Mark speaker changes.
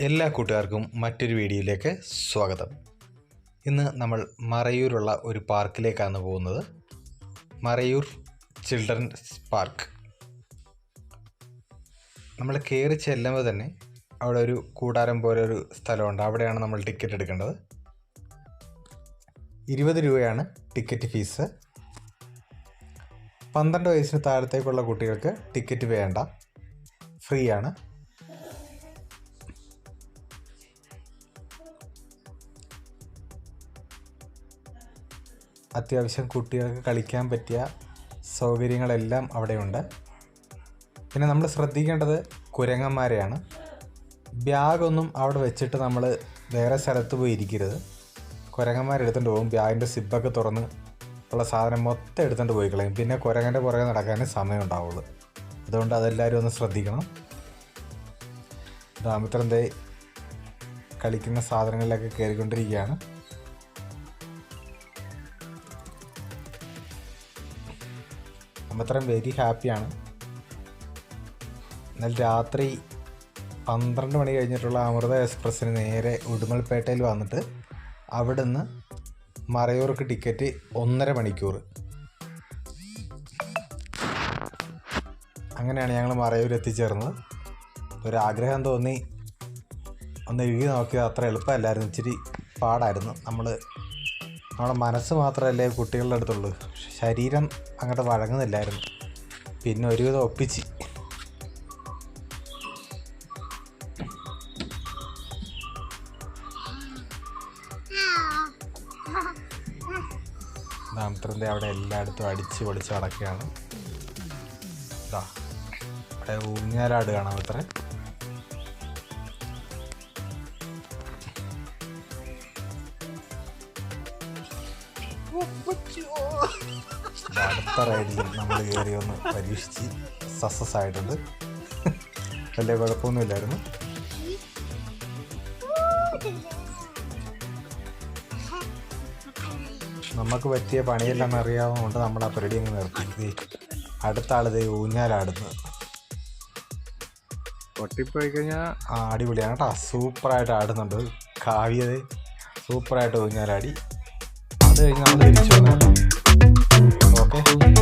Speaker 1: എല്ലാ കൂട്ടുകാർക്കും മറ്റൊരു വീഡിയോയിലേക്ക് സ്വാഗതം. ഇന്ന് നമ്മൾ മറയൂരുള്ള ഒരു പാർക്കിലേക്കാണ് പോകുന്നത്. Marayoor children's park. നമ്മൾ കയറി ചെല്ലുമ്പോൾ തന്നെ അവിടെ ഒരു കൂടാരം പോലെ ഒരു സ്ഥലമുണ്ട്. അവിടെയാണ് നമ്മൾ ടിക്കറ്റ് എടുക്കേണ്ടത്. ഇരുപത് രൂപയാണ് ടിക്കറ്റ് ഫീസ്. പന്ത്രണ്ട് വയസ്സിന് താഴത്തേക്കുള്ള കുട്ടികൾക്ക് ടിക്കറ്റ് വേണ്ട. ഫ്രീ ആണ് അത്യാവശ്യം കുട്ടികൾക്ക് കളിക്കാൻ പറ്റിയ സൗകര്യങ്ങളെല്ലാം അവിടെയുണ്ട്. പിന്നെ നമ്മൾ ശ്രദ്ധിക്കേണ്ടത് കുരങ്ങന്മാരെയാണ്. ബാഗൊന്നും അവിടെ വെച്ചിട്ട് നമ്മൾ വേറെ സ്ഥലത്ത് പോയി ഇരിക്കരുത്. കുരങ്ങന്മാരെടുത്തുകൊണ്ട് പോകും ബാഗിന്റെ സിബൊക്കെ തുറന്ന് ഉള്ള സാധനം മൊത്തം എടുത്തുകൊണ്ട് പോയി കളയും. പിന്നെ കുരങ്ങന്റെ പുറകെ നടക്കാനേ സമയം ഉണ്ടാവുള്ളൂ. അതുകൊണ്ട് അതെല്ലാവരും ഒന്ന് ശ്രദ്ധിക്കണം. ദാമിത്രൻ ദേ കളിക്കുന്ന സാധനങ്ങളിലൊക്കെ കയറിക്കൊണ്ടിരിക്കുകയാണ്. അമ്മത്രയും വെരി ഹാപ്പിയാണ്. എന്നാൽ രാത്രി പന്ത്രണ്ട് മണി കഴിഞ്ഞിട്ടുള്ള അമൃത എക്സ്പ്രസ്സിന് നേരെ ഉടുമൽപേട്ടയിൽ വന്നിട്ട് അവിടുന്ന് മറയൂർക്ക് ടിക്കറ്റ് ഒന്നര മണിക്കൂർ. അങ്ങനെയാണ് ഞങ്ങൾ മറയൂർ എത്തിച്ചേർന്നത്. ഒരാഗ്രഹം തോന്നി. ഒന്ന് എഴുതി നോക്കിയത് അത്ര എളുപ്പമല്ലായിരുന്നു. ഇച്ചിരി പാടായിരുന്നു. നമ്മൾ നമ്മുടെ മനസ്സ് മാത്രമല്ലേ കുട്ടികളുടെ അടുത്തുള്ളൂ. ശരീരം അങ്ങോട്ട് വഴങ്ങുന്നില്ലായിരുന്നു. പിന്നെ ഒരുവിധം ഒപ്പിച്ച്. നാമത്രന്റെ അവിടെ എല്ലായിടത്തും അടിച്ച് പൊളിച്ച് നടക്കുകയാണ്. അവിടെ ഊഞ്ഞാലാട് കാണാം അത്ര അടുത്ത റൈഡിൽ നമ്മൾ കയറി ഒന്ന് പരീക്ഷിച്ച് സക്സസ് ആയിട്ടുണ്ട്. വലിയ കുഴപ്പമൊന്നുമില്ലായിരുന്നു. നമുക്ക് പറ്റിയ പണിയെല്ലാം അറിയാവുന്നതുകൊണ്ട് നമ്മൾ ആ പരിപാടി അങ്ങ് നിർത്തി. അടുത്ത ആളിത് ദേ ഊഞ്ഞാലാടുന്നു
Speaker 2: പൊട്ടിപ്പോയി കഴിഞ്ഞാൽ
Speaker 1: ആ അടിപൊളിയാണ് കേട്ടോ. സൂപ്പറായിട്ട് ആടുന്നുണ്ട്. കാവ്യത് സൂപ്പറായിട്ട് ഊഞ്ഞാലാടി. അത് കഴിഞ്ഞ് നമ്മൾ തിരിച്ചു വന്നു. ഓക്കെ.